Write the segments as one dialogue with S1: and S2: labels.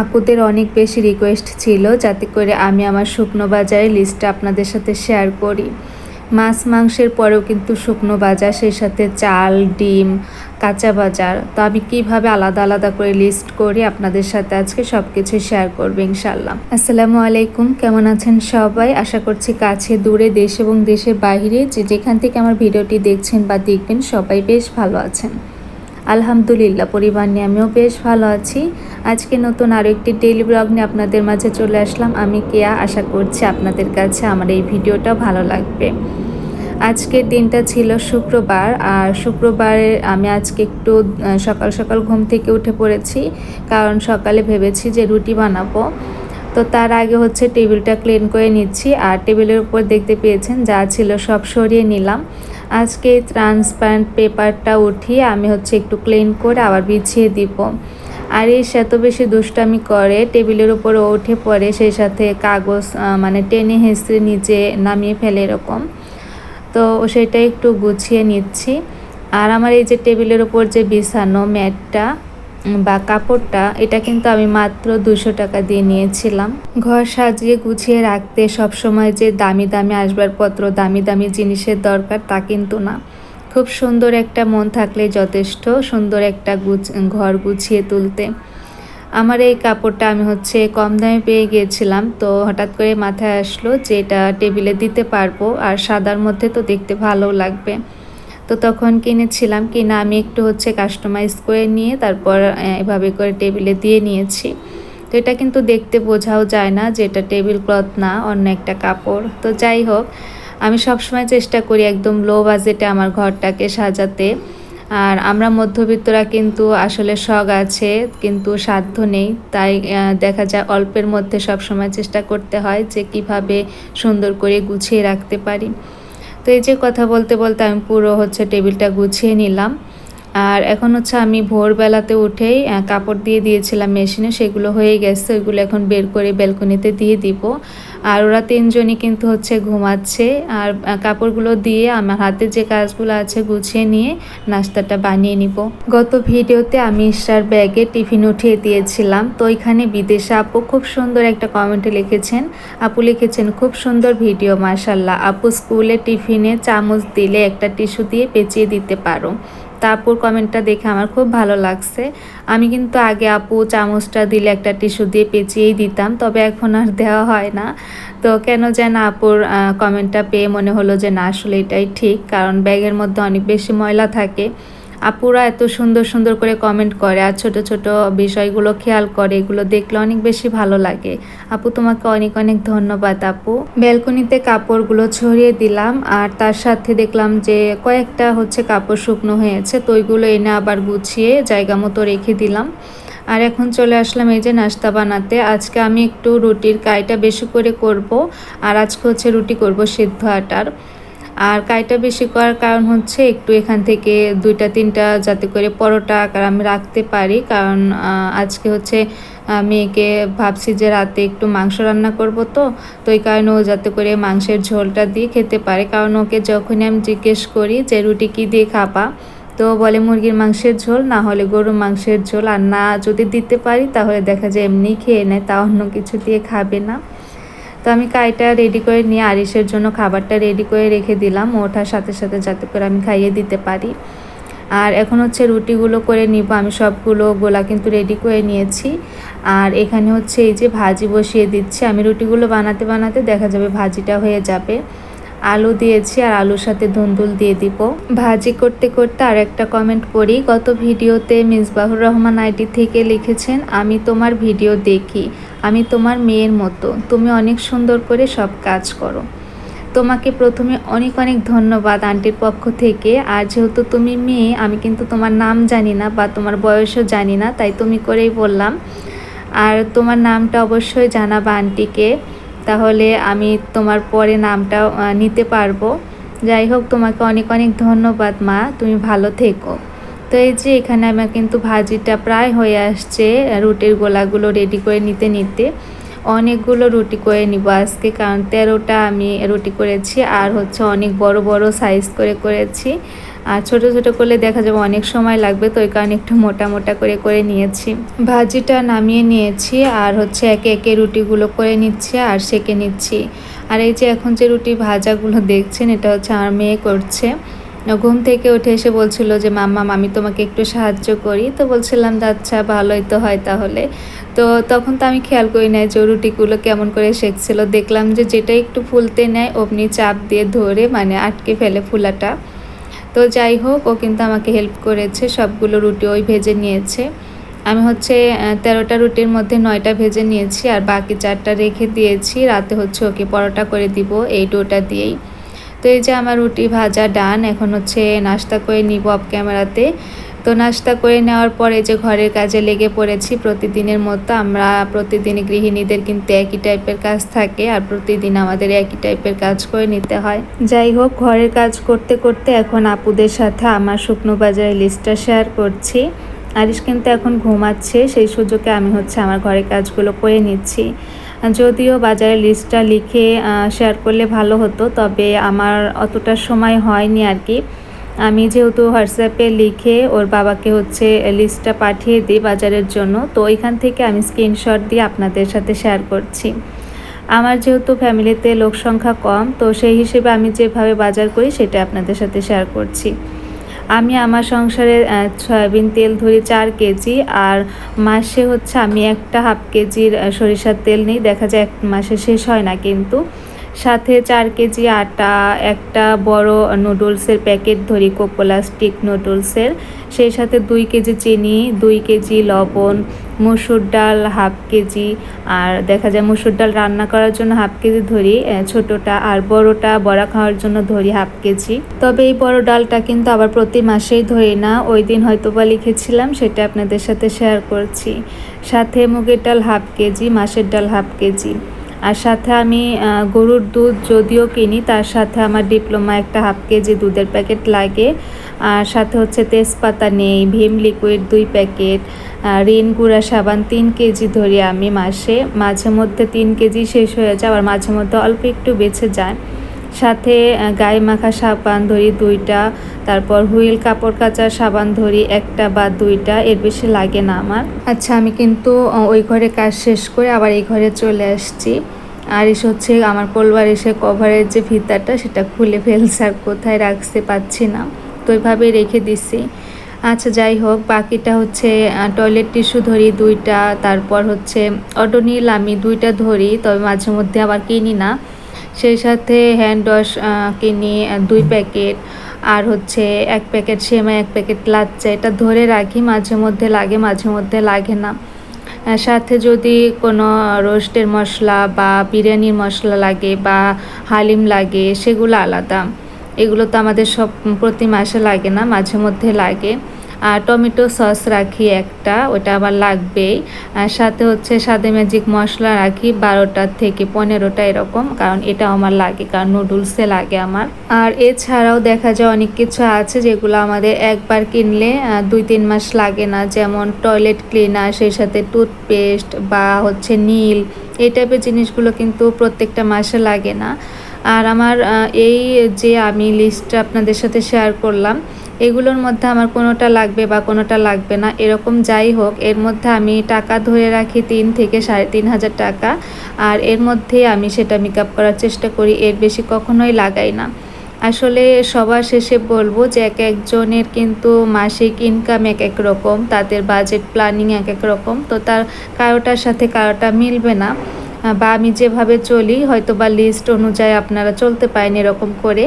S1: আপুদের অনেক বেশি রিকোয়েস্ট ছিল, যাতে করে আমি আমার শুকনো বাজারের লিস্টটা আপনাদের সাথে শেয়ার করি। মাছ মাংসের পরেও কিন্তু শুকনো বাজার, সেই সাথে চাল, ডিম, কাঁচা বাজার। তো আমি কীভাবে আলাদা আলাদা করে লিস্ট করি আপনাদের সাথে আজকে সব কিছু শেয়ার করব ইনশাল্লাহ আসসালামু আলাইকুম, কেমন আছেন সবাই? আশা করছি কাছে, দূরে, দেশ এবং দেশের বাইরে যে যেখান থেকে আমার ভিডিওটি দেখছেন বা দেখবেন সবাই বেশ ভালো আছেন। আলহামদুলিল্লাহ, পরিবার নিয়ে আমিও বেশ ভালো আছি। আজকে নতুন আরও একটি ডেইলি ব্লগ নিয়ে আপনাদের মাঝে চলে আসলাম। আমি কেয়া, আশা করছি আপনাদের কাছে আমার এই ভিডিওটা ভালো লাগবে। আজকের দিনটা ছিল শুক্রবার, আর শুক্রবারে আমি আজকে একটু সকাল সকাল ঘুম থেকে উঠে পড়েছি। কারণ সকালে ভেবেছি যে রুটি বানাবো। তো তার আগে হচ্ছে টেবিলটা ক্লিন করে নিচ্ছি আর টেবিলের উপর দেখতে পেয়েছেন যা ছিল সব সরিয়ে নিলাম। আজকে ট্রান্সপারেন্ট পেপারটা উঠিয়ে আমি হচ্ছে একটু ক্লিন করে আবার বিছিয়ে দিব। আর এই এত বেশি দুষ্টামি করে, টেবিলের উপর উঠে পড়ে, সেই সাথে কাগজ মানে টেনে হেঁচড়ে নিচে নামিয়ে ফেলে এরকম। তো সেটা একটু গুছিয়ে নিচ্ছি। আর আমার এই যে টেবিলের উপর যে বিছানো ম্যাটটা বা কাপড়টা, এটা কিন্তু আমি মাত্র দুশো টাকা দিয়ে নিয়েছিলাম। ঘর সাজিয়ে গুছিয়ে রাখতে সব সময় যে দামি দামি আসবাবপত্র, দামি দামি জিনিসের দরকার তা কিন্তু না। খুব সুন্দর একটা মন থাকলে যথেষ্ট সুন্দর একটা ঘর গুছিয়ে তুলতে। আমার এই কাপড়টা আমি হচ্ছে কম দামে পেয়ে গিয়েছিলাম, তো হঠাৎ করে মাথায় আসলো যে এটা টেবিলে দিতে পারব, আর সাদার মধ্যে তো দেখতে ভালো লাগবে। তো তখন কিনেছিলাম, কিনা আমি একটু হচ্ছে কাস্টমাইজ করে নিয়ে তারপর এভাবে করে টেবিলে দিয়ে নিয়েছি। তো এটা কিন্তু দেখতে বোঝাও যায় না যে এটা টেবিল ক্লথ না, অন্য একটা কাপড়। তো যাই হোক, আমি সবসময় চেষ্টা করি একদম লো বাজেটে আমার ঘরটাকে সাজাতে। আর আমরা মধ্যবিত্তরা কিন্তু আসলে শখ আছে, কিন্তু সাধ্য নেই। তাই দেখা যায় অল্পের মধ্যে সব সময় চেষ্টা করতে হয় যে কীভাবে সুন্দর করে গুছিয়ে রাখতে পারি। তো এই যে কথা বলতে বলতে আমি পুরো হচ্ছে টেবিলটা গুছিয়ে নিলাম। আর এখন হচ্ছে আমি ভোরবেলাতে উঠেই কাপড় দিয়ে দিয়েছিলাম মেশিনে, সেগুলো হয়ে গেছে, ওইগুলো এখন বের করে ব্যালকনিতে দিয়ে দিব। আর ওরা তিনজনই কিন্তু হচ্ছে ঘুমাচ্ছে। আর কাপড়গুলো দিয়ে আমার হাতে যে কাজগুলো আছে গুছিয়ে নিয়ে নাস্তাটা বানিয়ে নিব। গত ভিডিওতে আমি ইশার ব্যাগে টিফিন উঠিয়ে দিয়েছিলাম। তো ওইখানে বিদেশে আপু খুব সুন্দর একটা কমেন্টে লিখেছেন। আপু লিখেছেন, খুব সুন্দর ভিডিও মার্শাল্লাহ আপু স্কুলে টিফিনে চামচ দিলে একটা টিস্যু দিয়ে পেঁচিয়ে দিতে পারো। তা আপুর কমেন্টটা দেখে আমার খুব ভালো লাগছে। আমি কিন্তু আগে আপু চামচটা দিলে একটা টিস্যু দিয়ে পেঁচিয়েই দিতাম, তবে এখন আর দেওয়া হয় না। তো কেন যেন আপুর কমেন্টটা পেয়ে মনে হলো যে না, আসলে এটাই ঠিক, কারণ ব্যাগের মধ্যে অনেক বেশি ময়লা থাকে। আপুরা এত সুন্দর সুন্দর করে কমেন্ট করে আর ছোট ছোট বিষয়গুলো খেয়াল করে, এগুলো দেখলে অনেক বেশি ভালো লাগে। আপু, তোমাকে অনেক অনেক ধন্যবাদ আপু। ব্যালকনিতে কাপড়গুলো ছড়িয়ে দিলাম আর তার সাথে দেখলাম যে কয়েকটা হচ্ছে কাপড় শুকনো হয়েছে, তো ওইগুলো এনে আবার গুছিয়ে জায়গা মতো রেখে দিলাম। আর এখন চলে আসলাম এই যে নাস্তা বানাতে। আজকে আমি একটু রুটির কাইটা বেশি করে করব আর আজকে হচ্ছে রুটি করব সিদ্ধ আটার। আর কাইটা বেশি করার কারণ হচ্ছে একটু এখান থেকে দুইটা, তিনটা যাতে করে পরোটা আকার আমি রাখতে পারি। কারণ আজকে হচ্ছে মেয়েকে ভাবছি যে রাতে একটু মাংস রান্না করব তো তো এই কারণে ও যাতে করে মাংসের ঝোলটা দিয়ে খেতে পারে। কারণ ওকে যখনই আমি জিজ্ঞেস করি যে রুটি কী দিয়ে খাবা, তো বলে মুরগির মাংসের ঝোল, না হলে গরুর মাংসের ঝোল। আর না যদি দিতে পারি, তাহলে দেখা যায় এমনি খেয়ে নেয়, তা অন্য কিছু দিয়ে খাবে না। তো আমি কাইটা রেডি করে নিয়ে আরিসের জন্য খাবারটা রেডি করে রেখে দিলাম, ওঠার সাথে সাথে যাতে করে আমি খাইয়ে দিতে পারি। আর এখন হচ্ছে রুটিগুলো করে নিব, আমি সবগুলো গোলা কিন্তু রেডি করে নিয়েছি। আর এখানে হচ্ছে এই যে ভাজি বসিয়ে দিচ্ছি, আমি রুটিগুলো বানাতে বানাতে দেখা যাবে ভাজিটা হয়ে যাবে। আলু দিয়েছি আর আলুর সাথে ধুন্দুল দিয়ে দিব। ভাজি করতে করতে আর একটা কমেন্ট পড়ি গত ভিডিওতে মিসবাহুর রহমান আইডি থেকে লিখেছেন, আমি তোমার ভিডিও দেখি, আমি তোমার মেয়ের মতো, তুমি অনেক সুন্দর করে সব কাজ করো। তোমাকে প্রথমে অনেক অনেক ধন্যবাদ আন্টির পক্ষ থেকে, আর যেহেতু তুমি মেয়ে, আমি কিন্তু তোমার নাম জানি না বা তোমার বয়সও জানি না, তাই তুমি করেই বললাম। আর তোমার নামটা অবশ্যই জানাবা আন্টিকে। তাহলে আমি তোমার পরে নামটা নিতে পারব। যাই হোক, তোমাকে অনেক অনেক ধন্যবাদ মা, তুমি ভালো থেকো। তো এই যে এখানে আমার কিন্তু ভাজিটা প্রায় হয়ে আসছে, রুটির গোলাগুলো রেডি করে নিতে নিতে। অনেকগুলো রুটি করে নিব। আজকে কারণ তেরোটা আমি রুটি করেছি, আর হচ্ছে অনেক বড় বড় সাইজ করে করেছি। আর ছোট ছোট করলে দেখা যাবে অনেক সময় লাগবে, তো ওই কারণে একটু মোটা মোটা করে করে নিয়েছি। ভাজিটা নামিয়ে নিয়েছি, আর হচ্ছে একে একে রুটিগুলো করে নিচ্ছি আর সেকে নিচ্ছি। আর এই যে এখন যে রুটি ভাজাগুলো দেখছেন, এটা হচ্ছে আমার মেয়ে করছে। ঘুম থেকে উঠে এসে বলছিল যে, মাম্মা, আমি তোমাকে একটু সাহায্য করি। তো বলছিলাম আচ্ছা ভালোই তো হয় তাহলে। তো তখন তো আমি খেয়াল করি নাই যে রুটিগুলো কেমন করে শেখছিল দেখলাম যে, যেটা একটু ফুলতে নেয়, অমনি চাপ দিয়ে ধরে মানে আটকে ফেলে ফুলাটা। তো যাই হোক, ও কিন্তু আমাকে হেল্প করেছে, সবগুলো রুটি ওই ভেজে নিয়েছে। আমি হচ্ছে তেরোটা রুটির মধ্যে নয়টা ভেজে নিয়েছি, আর বাকি চারটা রেখে দিয়েছি। রাতে হচ্ছে ওকে পরোটা করে দিব, এই ডোটা দিয়েই। তো এই যে আমার রুটি ভাজা ডান, এখন হচ্ছে নাস্তা করে নিব অফ ক্যামেরাতে তো নাস্তা করে নেওয়ার পরে যে ঘরের কাজে লেগে পড়েছি, প্রতিদিনের মতো আমরা প্রতিদিন গৃহিণীদের কিন্তু একই টাইপের কাজ থাকে আর প্রতিদিন আমাদের একই টাইপের কাজ করে নিতে হয়। যাই হোক, ঘরের কাজ করতে করতে এখন আপুদের সাথে আমার শুকনো বাজারের লিস্টটা শেয়ার করছি। আরিশ কিন্তু এখন ঘুমাচ্ছে, সেই সুযোগে আমি হচ্ছে আমার ঘরের কাজগুলো করে নিচ্ছি। যদিও বাজারের লিস্টটা লিখে শেয়ার করলে ভালো হতো, তবে আমার অতটা সময় হয়নি আর কি। আমি যেহেতু হোয়াটসঅ্যাপে লিখে ওর বাবাকে হচ্ছে লিস্টটা পাঠিয়ে দিই বাজারের জন্য, তো ওইখান থেকে আমি স্ক্রিনশট দিয়ে আপনাদের সাথে শেয়ার করছি। আমার যেহেতু ফ্যামিলিতে লোক সংখ্যা কম, তো সেই হিসেবে আমি যেভাবে বাজার করি সেটা আপনাদের সাথে শেয়ার করছি। আমি আমার সংসারে সয়াবিন তেল ধরি চার কেজি আর মাসে হচ্ছে আমি একটা হাফ কেজির সরিষার তেল নিই। দেখা যায় এক মাসে শেষ হয় না কিন্তু। সাথে চার কেজি আটা, একটা বড় নুডলসের প্যাকেট ধরি কোকোলা স্টিক নুডলসের। সেই সাথে দুই কেজি চিনি, দুই কেজি লবণ, মুসুর ডাল হাফ কেজি। আর দেখা যায় মুসুর ডাল রান্না করার জন্য হাফ কেজি ধরি ছোটোটা। আর বড়টা বড়া খাওয়ার জন্য ধরি হাফ কেজি। তবে এই বড় ডালটা কিন্তু আবার প্রতি মাসেই ধরি না। ওই দিন হয়তো বা লিখেছিলাম, সেটা আপনাদের সাথে শেয়ার করছি। সাথে মুগের ডাল হাফ কেজি, মাসের ডাল হাফ কেজি। আর সাথে আমি গরুর দুধ যদিও কিনি, তার সাথে আমার ডিপ্লোমা একটা হাফ কেজি দুধের প্যাকেট লাগে। আর সাথে হচ্ছে তেজপাতা নেই, ভীম লিকুইড দুই প্যাকেট রিন গুঁড়া সাবান তিন কেজি ধরি আমি মাসে। মাঝে মধ্যে তিন কেজি শেষ হয়ে যায়, আবার মাঝে মধ্যে অল্প একটু বেঁচে যায়। সাথে গায়ে মাখা সাবান ধরি দুইটা, তারপর হুইল কাপড় কাচার সাবান ধরি একটা বা দুইটা, এর বেশি লাগে না আমার। আচ্ছা আমি কিন্তু ওই ঘরে কাজ শেষ করে আবার এই ঘরে চলে আসছি। আর এসে হচ্ছে আমার কোলবার এসে কভারের যে ফিতাটা, সেটা খুলে ফেলছে আর কোথায় রাখতে পাচ্ছি না। তো ওইভাবে রেখে দিছি। আচ্ছা যাই হোক, বাকিটা হচ্ছে টয়লেট টিস্যু ধরি দুইটা, তারপর হচ্ছে অডোনিল আমি দুইটা ধরি, তবে মাঝে মধ্যে আবার কিনি না। সেই সাথে হ্যান্ড ওয়াশ কিনি দুই প্যাকেট। আর হচ্ছে এক প্যাকেট সেমাই, এক প্যাকেট লাচ্চা। এটা ধরে রাখি, মাঝে মধ্যে লাগে, মাঝে মধ্যে লাগে না। সাথে যদি কোনো রোস্টের মশলা বা বিরিয়ানির মশলা লাগে বা হালিম লাগে, সেগুলো আলাদা। এগুলো তো আমাদের সব প্রতি মাসে লাগে না, মাঝে মধ্যে লাগে। টমেটো সস রাখি একটা, ওটা আবার লাগবেই। সাথে হচ্ছে সাদে ম্যাজিক মশলা রাখি বারোটার থেকে পনেরোটা এরকম, কারণ এটা আমার লাগে, কারণ নুডলসে লাগে আমার। আর এছাড়াও দেখা যায় অনেক কিছু আছে যেগুলো আমাদের একবার কিনলে দুই তিন মাস লাগে না, যেমন টয়লেট ক্লিনার, সেই সাথে টুথপেস্ট বা হচ্ছে নীল, এই টাইপের জিনিসগুলো কিন্তু প্রত্যেকটা মাসে লাগে না। আর আমার এই যে আমি লিস্টটা আপনাদের সাথে শেয়ার করলাম এগুলোর মধ্যে আমার কোনোটা লাগবে বা কোনোটা লাগবে না, এরকম যাই হোক, এর মধ্যে আমি টাকা ধরে রাখি তিন থেকে সাড়ে তিন হাজার টাকা, আর এর মধ্যে আমি সেটা মেকআপ করার চেষ্টা করি, এর বেশি কখনোই লাগাই না। আসলে সবার শেষে বলব যে এক একজনের কিন্তু মাসিক ইনকাম এক এক রকম, তাদের বাজেট প্ল্যানিং এক এক রকম, তো তার কারোটার সাথে কারোটা মিলবে না। বা আমি যেভাবে চলি হয়তো বা লিস্ট অনুযায়ী আপনারা চলতে পারেন এরকম করে।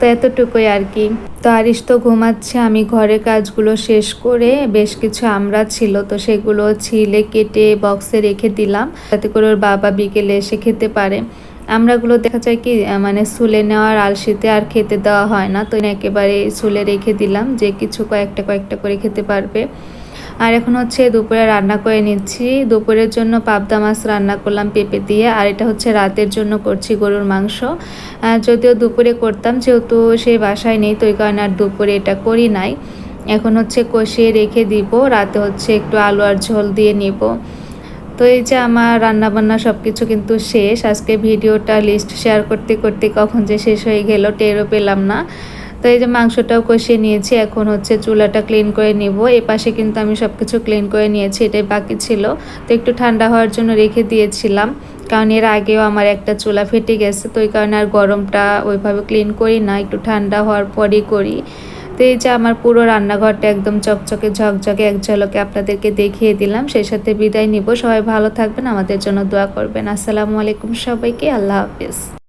S1: তো এতটুকুই আর কি। তো আরিস তো ঘুমাচ্ছে, আমি ঘরের কাজগুলো শেষ করে বেশ কিছু আমরা ছিল, তো সেগুলো ছিলে, কেটে বক্সে রেখে দিলাম, যাতে করে ওর বাবা বিকেলে এসে খেতে পারে। আমরাগুলো দেখা যায় কি মানে সুলে নেওয়ার আলসিতে আর খেতে দেওয়া হয় না, তো একেবারে সুলে রেখে দিলাম যে কিছু কয়েকটা কয়েকটা করে খেতে পারবে। আর এখন হচ্ছে দুপুরে রান্না করে নিচ্ছি। দুপুরের জন্য পাবদা মাছ রান্না করলাম পেঁপে দিয়ে, আর এটা হচ্ছে রাতের জন্য করছি গরুর মাংস। যদিও দুপুরে করতাম, যেহেতু সেই বাসায় নেই, তো ওই কারণে আর দুপুরে এটা করি নাই। এখন হচ্ছে কষিয়ে রেখে দিব, রাতে হচ্ছে একটু আলু আর ঝোল দিয়ে নিব। তো এই যে আমার রান্নাবান্না সব কিছু কিন্তু শেষ। আজকে ভিডিওটা লিস্ট শেয়ার করতে করতে কখন যে শেষ হয়ে গেল, টেরও পেলাম না। তো এই যে মাংসটাও কষিয়ে নিয়েছি, এখন হচ্ছে চুলাটা ক্লিন করে নিব। এই পাশে কিন্তু আমি সব কিছু ক্লিন করে নিয়েছি, এটাই বাকি ছিল। তো একটু ঠান্ডা হওয়ার জন্য রেখে দিয়েছিলাম, কারণ এর আগেও আমার একটা চুলা ফেটে গেছে, তো ওই কারণে আর গরমটা ওইভাবে ক্লিন করি না, একটু ঠান্ডা হওয়ার পরই করি। তো এই যে আমার পুরো রান্নাঘরটা একদম চকচকে, ঝকঝকে, এক ঝলকে আপনাদেরকে দেখিয়ে দিলাম, সেই সাথে বিদায় নিব। সবাই ভালো থাকবেন, আমাদের জন্য দোয়া করবেন। আসসালামু আলাইকুম সবাইকে, আল্লাহ হাফিজ।